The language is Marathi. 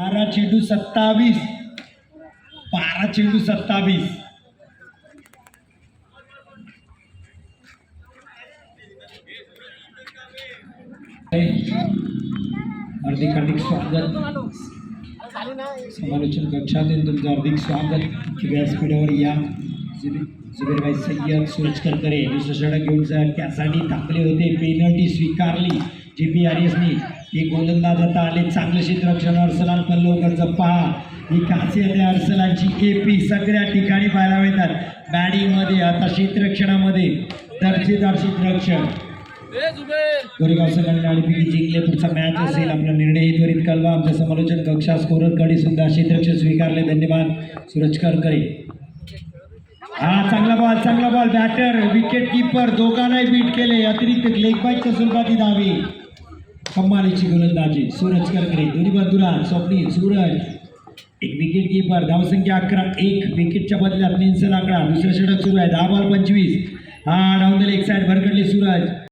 बारा चेंडू सत्तावीस. बारा चेंडू सत्तावीस. हार्दिक हार्दिक स्वागत. समालोचन कक्षातून तुमचं हार्दिक स्वागत. व्यासपीठावर या. जुबे- सय्यद सूरज करकरे दुसरं षटक घेऊन जा. त्यासाठी थांबले होते. पेनल्टी स्वीकारली. जी पी आर एसनी हे गोलंदाज आता आले. चांगलं क्षेत्रक्षण अर्सलान पण पहा. ही खासियत आहे अर्सलांची. ए पी सगळ्या ठिकाणी पाहायला मिळतात. बॅटिंगमध्ये आता क्षेत्रक्षणामध्ये दर्जेदार क्षेत्रक्षण गोरेगाव संघाने नाणेफेकी जिंकले. पुढचा मॅच असेल. आपला निर्णय त्वरित कळवा. आमच्या समालोचन कक्षा स्कोरकडे सुद्धा क्षेत्रक्षण स्वीकारले. धन्यवाद. सुरज करकरे. हा चांगला बॉल चांगला बॉल बॅटर विकेट किपर दोघांनाही बीट केले. अतिरिक्त लेखबाईच्या स्वरूपात धावी. धावे गोलंदाजी. सूरज करकरे दोन्ही बाजूला स्वप्नील सूरज. एक विकेट किपर धावसंख्या अकरा एक. विकेटच्या बदल्यात निन्सन आकडा. दुसरा षटक सुरू आहे. दहा बॉल पंचवीस. हा डाऊन एक साईड भरकडली सूरज.